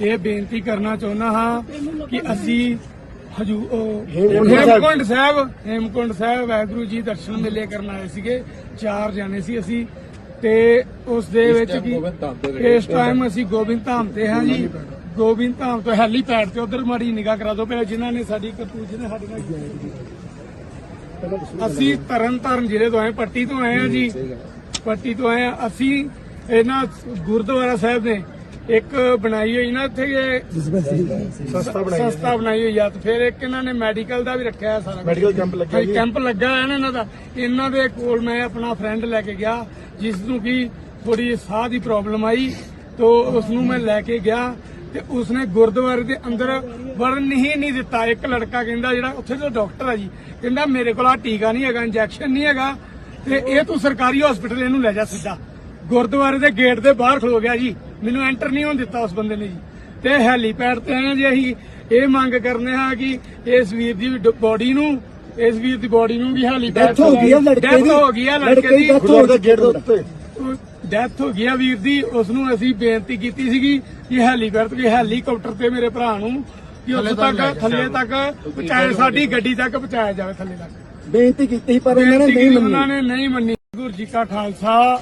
ਇਹ ਬੇਨਤੀ ਕਰਨਾ ਚਾਹੁੰਦਾ ਹਾਂ ਕਿ ਅਸੀਂ ਹਜੂ ਉਹ ਹੇਮਕੁੰਟ ਸਾਹਿਬ। ਹੇਮਕੁੰਟ ਸਾਹਿਬ ਵਾਹਿਗੁਰੂ ਜੀ ਦਰਸ਼ਨ ਮੇਲੇ ਕਰਨ ਆਏ ਸੀਗੇ ਚਾਰ ਜਾਣੇ ਸੀ ਅਸੀਂ। ਤੇ ਉਸ ਦੇ ਵਿੱਚ ਕੀ ਇਸ ਟਾਈਮ ਅਸੀਂ ਗੋਬਿੰਦ ਧਾਮ ਤੇ ਹਾਂ ਜੀ। ਗੋਬਿੰਦ ਧਾਮ ਤੋਂ ਹੈਲੀਪੈਡ ਤੇ ਉਧਰ ਮਾੜੀ ਨਿਗਾਹ ਕਰਾ ਦਿਓ ਪਹਿਲਾਂ ਜਿਨ੍ਹਾਂ ਨੇ ਸਾਡੀ ਕਰਤੂਤ ਜਿਹਨੇ ਸਾਡੇ ਨਾਲ। ਅਸੀਂ ਤਰਨ ਤਾਰਨ ਜ਼ਿਲ੍ਹੇ ਤੋਂ ਆਏ ਪੱਟੀ ਤੋਂ ਆਏ ਆ ਜੀ। ਪੱਟੀ ਤੋਂ ਆਏ ਅਸੀਂ ਇਹਨਾਂ ਗੁਰਦੁਆਰਾ ਸਾਹਿਬ ਨੇ ਇੱਕ ਬਣਾਈ ਹੋਈ ਨਾ ਇੱਥੇ ਇਹ ਸਸਤਾ ਬਣਾਈ ਹੋਈ ਆ ਤੇ ਫਿਰ ਇੱਕ ਇਹਨਾਂ ਨੇ ਮੈਡੀਕਲ ਦਾ ਵੀ ਰੱਖਿਆ ਹੈ ਸਾਰਾ ਮੈਡੀਕਲ ਕੈਂਪ ਲੱਗਿਆ ਜੀ। ਕੈਂਪ ਲੱਗਾ ਹੈ ਨਾ ਇਹਨਾਂ ਦਾ। ਇਹਨਾਂ ਦੇ ਕੋਲ ਮੈਂ ਆਪਣਾ ਫਰੈਂਡ ਲੈ ਕੇ ਗਿਆ ਜਿਸ ਨੂੰ ਕਿ ਥੋੜੀ ਸਾਹ ਦੀ ਪ੍ਰੋਬਲਮ ਆਈ ਤੋ ਉਸ ਨੂੰ ਮੈਂ ਲੈ ਕੇ ਗਿਆ ਤੇ ਉਸਨੇ ਗੁਰਦੁਆਰੇ ਦੇ ਅੰਦਰ ਵੜਨ ਹੀ ਨਹੀਂ ਦਿੱਤਾ। ਇੱਕ ਲੜਕਾ ਕਹਿੰਦਾ ਜਿਹੜਾ ਉੱਥੇ ਦਾ ਡਾਕਟਰ ਆ ਜੀ ਕਹਿੰਦਾ ਮੇਰੇ ਕੋਲ ਆ ਟੀਕਾ ਨਹੀਂ ਹੈਗਾ ਇੰਜੈਕਸ਼ਨ ਨਹੀਂ ਹੈਗਾ ਤੇ ਇਹ ਤੂੰ ਸਰਕਾਰੀ ਹਸਪੀਟਲ ਇਹਨੂੰ ਲੈ ਜਾ ਸਿੱਧਾ। ਗੁਰਦੁਆਰੇ ਦੇ ਗੇਟ ਦੇ ਬਾਹਰ ਖਲੋ ਗਿਆ ਜੀ। ਮੈਨੂੰ ਐਂਟਰ ਨਹੀਂ ਹੋਣ ਦਿੱਤਾ ਉਸ ਬੰਦੇ ਨੇ ਜੀ। ਤੇ ਹੈਲੀਪੈਡ ਤੇ ਆਏ ਜੀ ਅਸੀਂ। ਇਹ ਮੰਗ ਕਰਨੇ ਹਾਂ ਕਿ ਇਸ ਵੀਰ ਦੀ ਬੋਡੀ ਨੂੰ ਇਸ ਵੀਰ ਦੀ ਬੋਡੀ ਨੂੰ ਵੀ ਹੈਲੀਪੈਡ Death ਹੋ ਗਈ ਆ ਲੜਕੇ ਦੀ। ਹੋ ਗਈ ਆ ਲੜਕੇ ਦੀ ਗੁਰਦੁਆਰੇ ਦੇ ਗੇਟ ਦੇ ਉੱਤੇ ਡੈਥ ਹੋ ਗਈ ਆ ਵੀਰ ਦੀ। ਉਸ ਨੂੰ ਅਸੀਂ ਬੇਨਤੀ ਕੀਤੀ ਸੀਗੀ ਕਿ ਹੈਲੀਪੈਡ ਤੇ ਹੈਲੀਕਾਪਟਰ ਤੇ ਮੇਰੇ ਭਰਾ ਨੂੰ ਕਿ ਉਸ ਤੱਕ ਥੱਲੇ ਤੱਕ ਪਹੁੰਚਾਇਆ ਸਾਡੀ ਗੱਡੀ ਤੱਕ ਪਹੁੰਚਾਇਆ ਜਾਵੇ ਥੱਲੇ ਤੱਕ। ਬੇਨਤੀ ਕੀਤੀ ਪਰ ਉਹਨਾਂ ਨੇ ਨਹੀਂ ਮੰਨੀ। ਉਹਨਾਂ ਨੇ ਨਹੀਂ ਮੰਨੀ। ਗੁਰੂ ਜੀ ਕਾ ਖਾਲਸਾ।